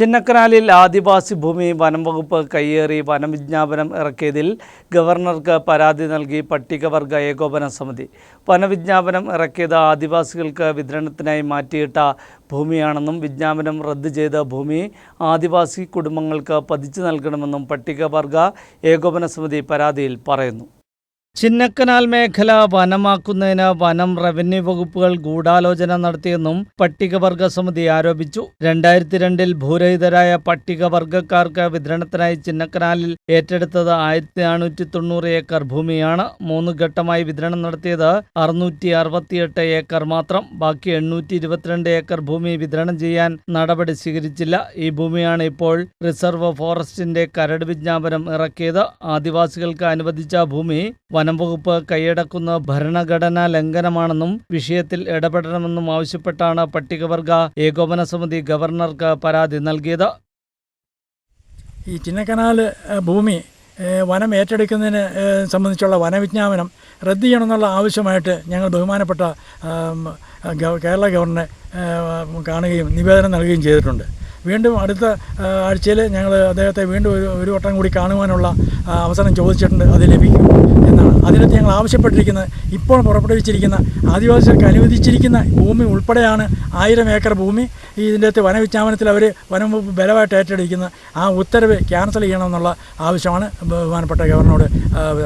ചിന്നക്കനാലിൽ ആദിവാസി ഭൂമി വനം വകുപ്പ് കയ്യേറി വനവിജ്ഞാപനം ഇറക്കിയതിൽ ഗവർണർക്ക് പരാതി നൽകി പട്ടികവർഗ ഏകോപന സമിതി. വനവിജ്ഞാപനം ഇറക്കിയത് ആദിവാസികൾക്ക് വിതരണത്തിനായി മാറ്റിയിട്ട ഭൂമിയാണെന്നും വിജ്ഞാപനം റദ്ദ് ചെയ്ത ഭൂമി ആദിവാസി കുടുംബങ്ങൾക്ക് പതിച്ചു നൽകണമെന്നും പട്ടികവർഗ ഏകോപന സമിതി പരാതിയിൽ പറയുന്നു. ചിന്നക്കനാൽ മേഖല വനമാക്കുന്നതിന് വനം റവന്യൂ വകുപ്പുകൾ ഗൂഢാലോചന നടത്തിയെന്നും പട്ടികവർഗ സമിതി ആരോപിച്ചു. രണ്ടായിരത്തി രണ്ടിൽ ഭൂരഹിതരായ പട്ടികവർഗക്കാർക്ക് വിതരണത്തിനായി ചിന്നക്കനാലിൽ ഏറ്റെടുത്തത് ആയിരത്തി നാനൂറ്റി തൊണ്ണൂറ് ഏക്കർ ഭൂമിയാണ്. മൂന്ന് ഘട്ടമായി വിതരണം നടത്തിയത് അറുന്നൂറ്റി അറുപത്തിയെട്ട് ഏക്കർ മാത്രം. ബാക്കി എണ്ണൂറ്റി ഇരുപത്തിരണ്ട് ഏക്കർ ഭൂമി വിതരണം ചെയ്യാൻ നടപടി സ്വീകരിച്ചില്ല. ഈ ഭൂമിയാണ് ഇപ്പോൾ റിസർവ് ഫോറസ്റ്റിന്റെ കരട് വിജ്ഞാപനം ഇറക്കിയത്. ആദിവാസികൾക്ക് അനുവദിച്ച ഭൂമി വനം വകുപ്പ് കൈയടക്കുന്ന ഭരണഘടനാ ലംഘനമാണെന്നും വിഷയത്തിൽ ഇടപെടണമെന്നും ആവശ്യപ്പെട്ടാണ് പട്ടികവർഗ ഏകോപന സമിതി ഗവർണർക്ക് പരാതി നൽകിയത്. ഈ ചിന്നക്കനാൽ ഭൂമി വനം ഏറ്റെടുക്കുന്നതിന് സംബന്ധിച്ചുള്ള വനവിജ്ഞാപനം റദ്ദ് ചെയ്യണമെന്നുള്ള ആവശ്യമായിട്ട് ഞങ്ങൾ ബഹുമാനപ്പെട്ട കേരള ഗവർണറെ കാണുകയും നിവേദനം നൽകുകയും ചെയ്തിട്ടുണ്ട്. വീണ്ടും അടുത്ത ആഴ്ചയിൽ ഞങ്ങൾ അദ്ദേഹത്തെ വീണ്ടും ഒരു ഒരു വട്ടം കൂടി കാണുവാനുള്ള അവസരം ചോദിച്ചിട്ടുണ്ട്. അത് ലഭിക്കും എന്നാണ്. അതിനകത്ത് ഞങ്ങൾ ആവശ്യപ്പെട്ടിരിക്കുന്നത് ഇപ്പോൾ പുറപ്പെടുവിച്ചിരിക്കുന്ന ആദിവാസികൾക്ക് അനുവദിച്ചിരിക്കുന്ന ഭൂമി ഉൾപ്പെടെയാണ് ആയിരം ഏക്കർ ഭൂമി. ഈ ഇതിന്റെ അകത്ത് വനവിജ്ഞാപനത്തിൽ അവർ വനം വകുപ്പ് ബലമായിട്ട് ഏറ്റെടുക്കുന്ന ആ ഉത്തരവ് ക്യാൻസൽ ചെയ്യണമെന്നുള്ള ആവശ്യമാണ് ബഹുമാനപ്പെട്ട ഗവർണറോട്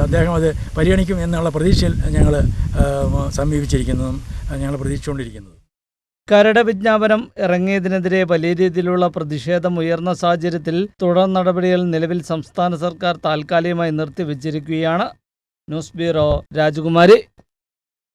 അദ്ദേഹം അത് പരിഗണിക്കും എന്നുള്ള പ്രതീക്ഷയിൽ ഞങ്ങൾ സമീപിച്ചിരിക്കുന്നതും ഞങ്ങൾ പ്രതീക്ഷിച്ചുകൊണ്ടിരിക്കുന്നത്. കരട് വിജ്ഞാപനം ഇറങ്ങിയതിനെതിരെ വലിയ രീതിയിലുള്ള പ്രതിഷേധം ഉയർന്ന സാഹചര്യത്തിൽ തുടർ നടപടികൾ നിലവിൽ സംസ്ഥാന സർക്കാർ താൽക്കാലികമായി നിർത്തിവച്ചിരിക്കുകയാണ്. ന്യൂസ് ബ്യൂറോ രാജകുമാരി.